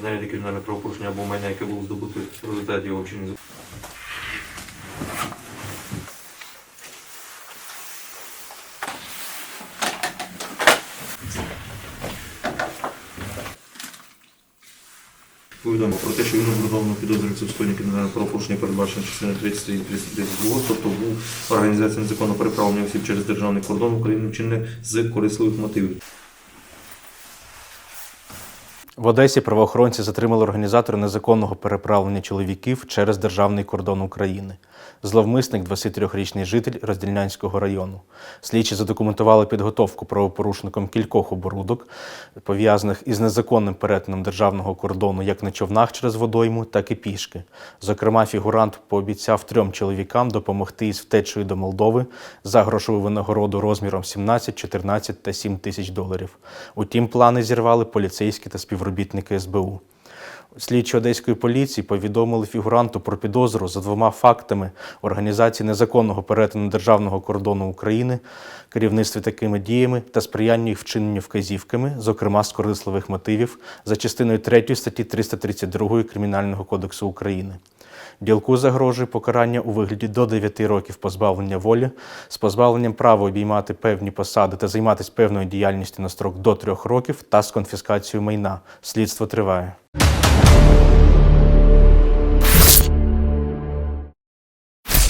вчиняєте кримінальне правопорушення або майна, яке було здобуто в результаті його вчинення. Повідомо про те, що він обґрунтовано підозрюється в скоєнні кримінального правопорушення, передбачено частиною 30 і 32, тобто був організація незаконного переправлення осіб через державний кордон України вчинене з корисливих мотивів. В Одесі правоохоронці затримали організатора незаконного переправлення чоловіків через державний кордон України. Зловмисник 23-річний житель Роздільнянського району. Слідчі задокументували підготовку правопорушником кількох оборудок, пов'язаних із незаконним перетином державного кордону як на човнах через водойму, так і пішки. Зокрема, фігурант пообіцяв трьом чоловікам допомогти із втечею до Молдови за грошову винагороду розміром 17, 14 та 7 тисяч доларів. Утім, плани зірвали поліцейські та співробітники СБУ. Слідчі одеської поліції повідомили фігуранту про підозру за двома фактами організації незаконного перетину державного кордону України, керівництві такими діями та сприяння їх вчиненню вказівками, зокрема з корисливих мотивів, за частиною 3 статті 332 Кримінального кодексу України. Ділку загрожує покарання у вигляді до 9 років позбавлення волі з позбавленням права обіймати певні посади та займатися певною діяльністю на строк до 3 років та з конфіскацією майна. Слідство триває.